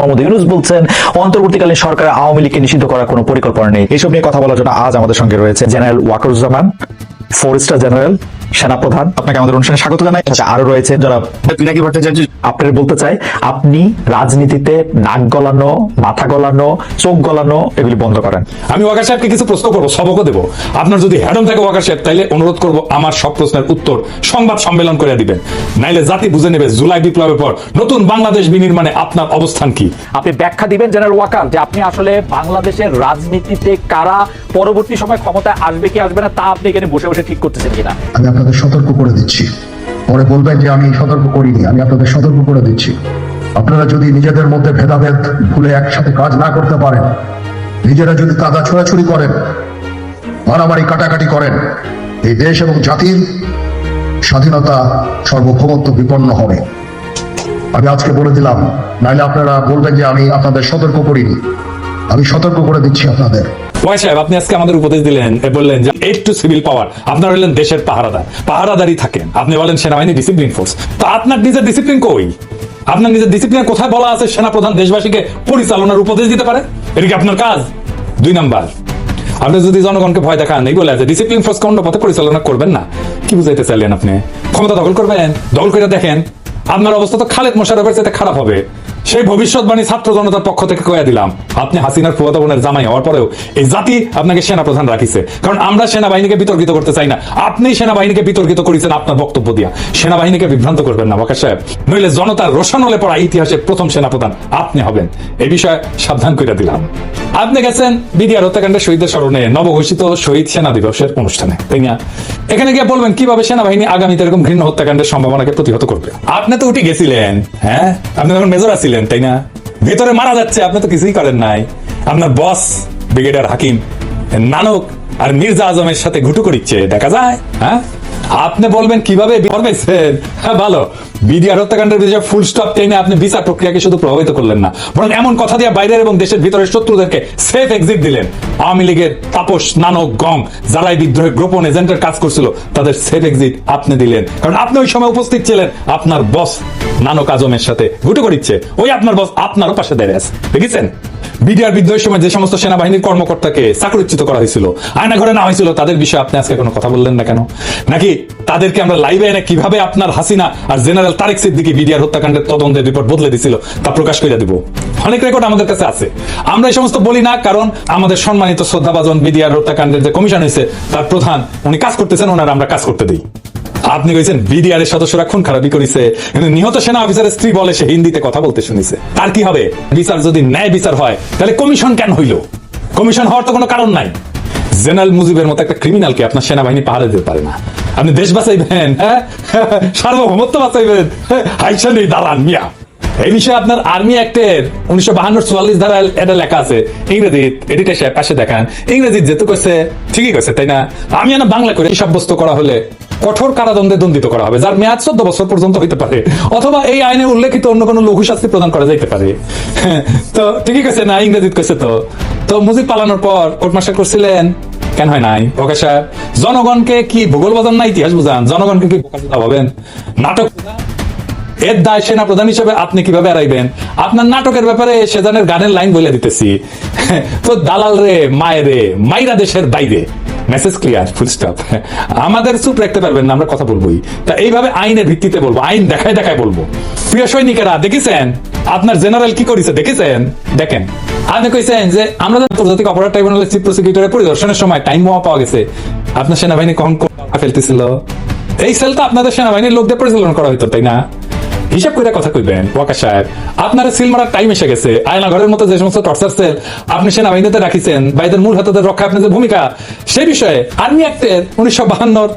মোহাম্মদ ইউনুস বলছেন, অন্তর্বর্তীকালীন সরকার আওয়ামী লীগকে নিষিদ্ধ করার কোনো পরিকল্পনা নেই। এসব নিয়ে কথা বলার জন্য আজ আমাদের সঙ্গে রয়েছে general Wakeruzzaman, four star general সেনাপ্রধান আপনাকে আমাদের অনুষ্ঠানে স্বাগত জানাই। আচ্ছা আরও রয়েছে যারা পিনাকি ভট্টাচার্য আপনার বলতে চাই আপনি রাজনীতিতে নাক গলানো মাথা গলানো চোখ গলানো এগুলি বন্ধ করেন। আমি ওয়াকার সাহেবকে কিছু প্রশ্ন করব সবকও দেবো। আপনার যদি হ্যাডম থাকে ওয়াকার সাহেব তাইলে অনুরোধ করব আমার সব প্রশ্নের উত্তর সংবাদ সম্মেলন করে দিবেন। নাইলে জাতি বুঝে নেবে জুলাই বিপ্লবের পর নতুন বাংলাদেশ বিনির্মাণে আপনার অবস্থান কি। আপনি ব্যাখ্যা দিবেন জেনারেল ওয়াকার যে আপনি আসলে বাংলাদেশের রাজনীতিতে কারা পরবর্তী সময় ক্ষমতায় আসবে কি আসবে না তা আপনি এখানে বসে বসে ঠিক করতেছেন কিনা? আপনাদের সতর্ক করে দিচ্ছি। পরে বলবেন যে আমি সতর্ক করিনি, আমি আপনাদের সতর্ক করে দিচ্ছি। আপনারা যদি নিজেদের মধ্যে ভেদাভেদ ভুলে একসাথে কাজ না করতে পারেন, নিজেরা যদি কাদা ছোড়াছুড়ি করেন, মারামারি কাটাকাটি করেন, এই দেশ এবং জাতির স্বাধীনতা সর্বভৌমত্ব বিপন্ন হবে। আমি আজকে বলে দিলাম, নাইলে আপনারা বলবেন যে আমি আপনাদের সতর্ক করিনি। আমি সতর্ক করে দিচ্ছি আপনাদের। ওয়াই সাহেব, আপনি আজকে আমাদের উপদেশ দিলেন বললেন যে এইট টু সিভিল পাওয়ার হলেন দেশের পাহারাদার। পাহারাদারি থাকেন আপনি বলেন সেনাবাহিনী ডিসিপ্লিন ফোর্স তো আপনার নিজের ডিসিপ্লিন কই? আপনার নিজের ডিসিপ্লিন কোথায় বলা আছে দেশবাসীকে পরিচালনার উপদেশ দিতে পারে? এটা কি আপনার কাজ? দুই নাম্বার, আপনি যদি জনগণকে ভয় দেখান, এই বলে আছে ডিসিপ্লিন ফোর্স অন্য পথে পরিচালনা করবেন না। কি বুঝাইতে চাইলেন আপনি? ক্ষমতা দখল করবেন, দখল করে দেখেন, আপনার অবস্থা তো খালেদ মোশারফের সাথে খারাপ হবে। সেই ভবিষ্যৎবাণী ছাত্র জনতার পক্ষ থেকে কয়ে দিলাম, আপনি হাসিনার ফুয়াদা বোনের জামাই হওয়ার পরেও এই জাতি আপনাকে সেনা প্রধান রাখিছে। কারণ আমরা সেনাবাহিনীকে বিতর্কিত করতে চাই না। আপনি সেনাবাহিনীকে বিতর্কিত করেছেন আপনার বক্তব্য দিয়া। সেনাবাহিনীকে বিভ্রান্ত করবেন না বাকা সাহেব। নইলে জনতার রোশন হলে পড়া ইতিহাসের প্রথম সেনাপ্রধান আপনি হবেন। এ বিষয়ে সাবধান করে দিলাম। আপনি গেছেন বিডিআর হত্যাকাণ্ডের শহীদের স্মরণে, নবঘোষিত শহীদ সেনা দিবসের অনুষ্ঠানে। তাই না? এখানে গিয়ে বলবেন, কীভাবে সেনাবাহিনী আগামীতে এরকম ঘৃণ্য হত্যাকাণ্ডের সম্ভাবনাকে প্রতিহত করবে? আপনি তো উঠে গেছিলেন হ্যাঁ? আপনি তখন মেজর আছিলেন, তাই না? ভেতরে মারা যাচ্ছে, আপনি তো কিছুই করেন নাই। আপনার বস, ব্রিগেডিয়ার হাকিম, নানক আর মির্জা আজমের সাথে ঘুটু করিচ্ছে দেখা যায় হ্যাঁ? আপনি বলবেন কীভাবে ফরমাইছেন হ্যাঁ ভালো। বিডিআর হত্যাকাণ্ডের বিষয়ে ফুল স্টপ টেনে আপনি বিচার প্রক্রিয়াকে শুধু প্রভাবিত করলেন না, বরং এমন কথা দিয়ে বাইরের এবং দেশের ভিতরের শত্রুদেরকে সেফ এক্সিট দিলেন। আওয়ামী লীগের তাপস, নানক গং যারা এই বিদ্রোহের গোপন এজেন্টের কাজ করছিল, তাদের সেফ এক্সিট আপনি দিলেন। কারণ আপনি ওই সময় উপস্থিত ছিলেন, আপনার বস নানক আজমের সাথে ঘুটু করিচ্ছে। ওই আপনার বস আপনারও পাশে দাঁড়িয়ে আছে। দেখেছেন? বিডিআর বিদ্রোহের সময় যে সমস্ত সেনাবাহিনীর কর্মকর্তাকে চাকরিচ্যুত করা হয়েছিল আয়না ঘরে না হয়েছিল, তাদের বিষয়ে আপনি আজকে কোনো কথা বললেন না কেন? নাকি তাদেরকে আমরা লাইভে এনে কীভাবে আপনার হাসিনা আর জেনারেল তারেক সিদ্দিকি বিডিআর হত্যাকাণ্ডের তদন্তের রিপোর্ট বদলে দিছিল তা প্রকাশ করে দিব। অনেক রেকর্ড আমাদের কাছে আছে। আমরা এই সমস্ত বলি না, কারণ আমাদের সম্মানিত শ্রদ্ধাভাজন বিডিআর হত্যাকাণ্ডের যে কমিশন হয়েছে, তার প্রধান, উনি কাজ করতেছেন, ওনারা আমরা কাজ করতে দিই। আপনি কইছেন বিডিআর এর সদস্যরা খুন খারাপি করেছে। কিন্তু নিহত সেনা অফিসারের স্ত্রী বলে সে হিন্দিতে কথা বলতে শুনিছে। তার কি হবে? বিচার যদি ন্যায় বিচার হয়, তাহলে কমিশন কেন হইল? কমিশন হওয়ার তো কোনো কারণ নাই। জেনারেল মুজিবের মতো একটা ক্রিমিনালকে আপনার সেনাবাহিনী পাহাড়ে দিতে পারে না। আপনি দেশ বাঁচাইবেন হ্যাঁ? সার্বভৌমত্ব বাঁচাইবেন। হাইসা নেই দালান মিয়া। এই বিষয়ে আপনার আর্মি অ্যাক্টের উনিশশো বাহান্ন চুয়াল্লিশ ধারা এটা লেখা আছে। ইংরেজি এডিটে পাশে দেখান। ইংরেজি যেহেতু করছে ঠিকই কইছে, তাই না? আমি না বাংলা করে সাব্যস্ত করা হলে কঠোর কারাদণ্ডে দণ্ডিত করা হবে, যার মেয়াদ চোদ্দ বছর পর্যন্ত হইতে পারে। অথবা এই আইনে উল্লেখিত অন্য কোনো লঘু শাস্তি প্রদান করা যাইতে পারে। তো ঠিকই কইছে না ইংরেজি কইছে তো। তো মুজিব পালানোর পর কোর্ট করছিলেন কেন হয় নাই? ওকে সাহেব, জনগণকে কি ভূগোল বাজান না ইতিহাস বুঝান? জনগণকে কি বোকা ভাবেন? নাটক এর দায় সেনা প্রধান হিসেবে আপনি কীভাবে এড়াইবেন? আপনার নাটকের ব্যাপারে সেজানের গানের লাইন বলে দিতেছি। তো দালাল রে মায়ের মাইরা দেশের বাইরে। মেসেজ ক্লিয়ার ফুল স্টপ আমাদের চুপ রাখতে পারবেন না, আমরা কথা বলবোই। তা এইভাবে আইনের ভিত্তিতে বলব, আইন দেখায় দেখায় বলব। প্রিয় সৈনিকেরা, দেখেছেন? আপনার জেনারেল কি করেছে, দেখেছেন? দেখেন। আপনি কইছেন যে, আমরা আন্তর্জাতিক অপরাধ ট্রাইব্যুনালের চিফ প্রসিকিউটরের পরিদর্শনের সময় টাইম মোয়া পাওয়া গেছে। আপনার সেনাবাহিনী কখন ফেলতেছিল। এই সেলটা আপনাদের সেনাবাহিনীর লোকদের পরিচালনা করা হইতো, তাই না? হিসাব করে কথা কইবেন, ওয়াকা সাহেব। আপনার সিল মারার টাইম এসে গেছে। আয়না ঘরের মতো যে সমস্ত টর্চার সেল আপনি সেনাবাহিনীতে রাখিছেন বাইদের মূল হাতদের রক্ষা আপনাদের ভূমিকা সেই বিষয়ে আর্মি অ্যাক্টের উনিশশো বাহান্নর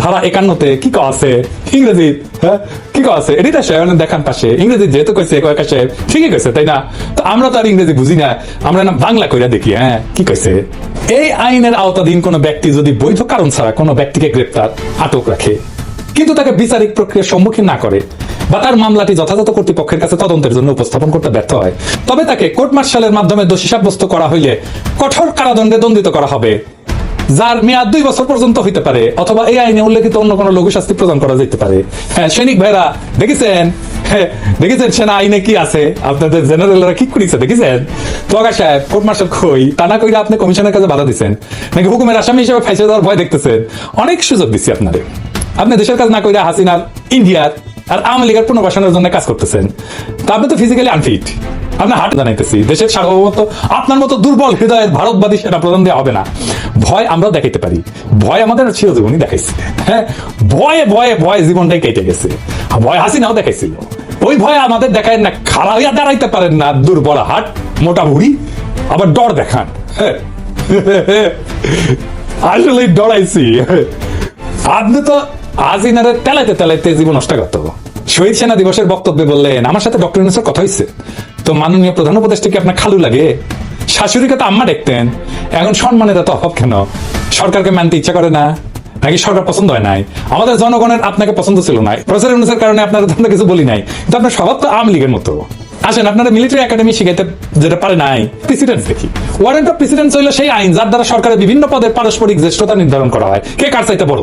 ধারা একান্নতে কি ক আছে? ইংরেজি হ্যাঁ? কি ক আছে? এডিটা সাহেব দেখান পাশে। ইংরেজি যেহেতু কইছে কয়েকা সাহেব ঠিকই কইছে, তাই না? তো আমরা তো আর ইংরেজি বুঝি না, আমরা না বাংলা কইরা দেখি হ্যাঁ? কি কইছে? এই আইনের আওতাধীন কোনো ব্যক্তি যদি বৈধ কারণ ছাড়া কোনো ব্যক্তিকে গ্রেপ্তার, আটক রাখে, কিন্তু তাকে বিচারিক প্রক্রিয়ার সম্মুখীন না করে বা তার মামলাটি যথাযথ কর্তৃপক্ষের কাছে তদন্তের জন্য উপস্থাপন করতে ব্যর্থ হয়। তবে তাকে কোর্ট মার্শালের মাধ্যমে দোষী সাব্যস্ত করা হইলে কঠোর কারাদণ্ডে দণ্ডিত করা হবে যার মেয়াদ দুই বছর পর্যন্ত হইতে পারে অথবা এই আইনে উল্লেখিত অন্য কোনো লঘু শাস্তি প্রদান করা যেতে পারে। হ্যাঁ সৈনিক ভাইরা দেখেছেন? হ্যাঁ, দেখেছেন সেনা আইনে কি আছে? আপনাদের জেনারেলরা কি করেছে দেখেছেন? সাহেব কোর্ট মার্শাল খই তা না আপনি কমিশনের কাছে বাধা নাকি হুকুমের আসামি হিসেবে ফাইসে দেওয়ার ভয় দেখতেছেন? অনেক সুযোগ দিচ্ছি আপনাদের। আপনি দেশের কাজ না কইরা হাসিনার ইন্ডিয়ার আর আওয়ামী লীগের পুনর্বাসনের জন্য কাজ করতেছেন। তা আপনি তো ফিজিক্যালি আনফিট আপনার হাট জানাইতেছি। দেশের সার্বভৌমত্ব আপনার মতো দুর্বল হৃদয়ের ভারতবাদী সেনা প্রধান দেওয়া হবে না। ভয় আমরা দেখাইতে পারি। ভয় আমাদের চিরজীবনই দেখাইছে। হ্যাঁ ভয়ে ভয়ে ভয়ে জীবনটাই কেটে গেছে। ভয় হাসিনাও দেখাইছিল। ওই ভয় আমাদের দেখায় না, খাড়া হইয়া দাঁড়াইতে পারেন না, দুর্বল হাট, মোটা ভুড়ি আবার ডর দেখান। হ্যাঁ। আসলে ডরাইছি। আপনি তো আজিনারের তেলাইতে তেলাইতে জীবন নষ্ট করত শহীদ সেনা দিবসের বক্তব্যে বললেন, আমার সাথে ডক্টর ইউনুসের কথা হয়েছে তো মাননীয় প্রধান উপদেষ্টাকে আপনার খালু লাগে? শাশুড়িকে তো আম্মা দেখতেন। এখন সম্মানের এত অভাব কেন? সরকারকে মানতে ইচ্ছা করে না? নাকি সরকার পছন্দ হয় নাই? আমাদের জনগণের আপনাকে পছন্দ ছিল না। প্রচার ইউনুসের কারণে আপনার আমরা কিছু বলি নাই। কিন্তু আপনার স্বভাব তো আওয়ামী লীগের মতো। আসেন, আপনারা মিলিটারি একাডেমি শিখাইতে যেটা পারে নাই প্রেসিডেন্ট দেখি। ওয়ারেন্ট অফ প্রেসিডেন্ট হইল সেই আইন, যার দ্বারা সরকারের বিভিন্ন পদের পারস্পরিক জ্যেষ্ঠতা নির্ধারণ করা হয়। কে কার চাইতে বড়?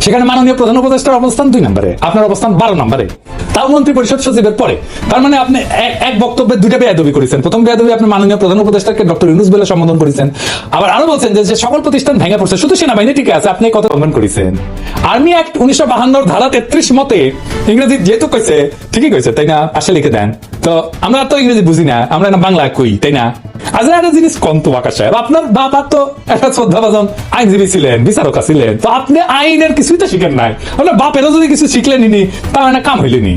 সেখানে মাননীয় প্রধান উপদেষ্টার অবস্থান দুই নম্বরে, আপনার অবস্থান বারো নম্বরে। তাও মন্ত্রী পরিষদ সচিবের পরে। তার মানে আপনি এক- বক্তব্যে দুইটা বেয়াদবি করেছেন। প্রথম বেয়াদবি আপনি মাননীয় প্রধান উপদেষ্টাকে ডক্টর ইউনুস বলে সম্বোধন করেছেন। আবার আরও বলছেন যে সকল প্রতিষ্ঠান ভেঙে পড়ছে, শুধু সেনাবাহিনী ঠিক আছে, আপনি কথা লঙ্ঘন করেছেন। আর্মি অ্যাক্ট উনিশশো বাহান্নর ধারা তেত্রিশ মতে ইংরেজি যেহেতু কইছে, ঠিকই কইছে, তাই না? পাশে লিখে দেন। তো আমরা তো ইংরেজি বুঝি না, আমরা বাংলা কই, তাই না? আজ একটা জিনিস কন্ত আকাশ। সাহেব আপনার বাবা তো একটা শ্রদ্ধাভাজন আইনজীবী ছিলেন বিচারক ছিলেন তো আপনি আইনের কিছুই তো শিখেন নাই। আপনার বাপেরও যদি কিছু শিখলেনি নি তা না কাম হইলেনি।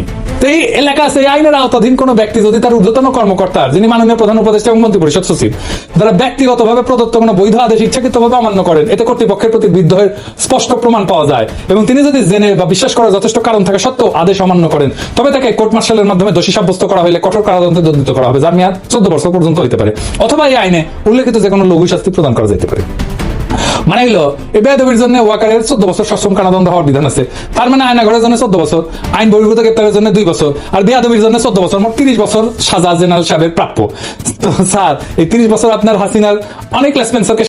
এই এলাকা আইনের আওতাধীন কোনো ব্যক্তি যদি তার ঊর্ধ্বতন কর্মকর্তা, যিনি মাননীয় প্রধান উপদেষ্টা এবং মন্ত্রী পরিষদ সচিব যারা ব্যক্তিগতভাবে প্রদত্ত কোনো বৈধ আদেশ ইচ্ছাকৃতভাবে অমান্য করেন, এতে কর্তৃপক্ষের প্রতি বিদ্রোহের স্পষ্ট প্রমাণ পাওয়া যায়। এবং তিনি যদি জেনে বা বিশ্বাস করার যথেষ্ট কারণ থাকে, সত্ত্বেও আদেশ অমান্য করেন। তবে তাকে কোর্ট মার্শালের মাধ্যমে দোষী সাব্যস্ত করা হলে কঠোর কারাদণ্ডে দণ্ডিত করা হবে, যার মেয়াদ চোদ্দ বছর পর্যন্ত হতে পারে। অথবা এই আইনে উল্লেখিত যে কোনো লঘু শাস্তি প্রদান করা যেতে পারে। মানে হইল এই বেদবির জন্য ওয়াকারের চোদ্দ বছর সশ্রম কারাদণ্ড হওয়ার বিধান আছে। তার মানে আইন আগরের জন্য চোদ্দ বছর, আইন বহির্ভূত গ্রেপ্তারের জন্য দুই বছর, আর বেয়াদবির জন্য চোদ্দ বছর, মোট তিরিশ বছর সাজা জেনারেল সাহেবের প্রাপ্য। স্যার, এই তিরিশ বছর আপনার হাসিনার অনেক লেসপেন্সারকে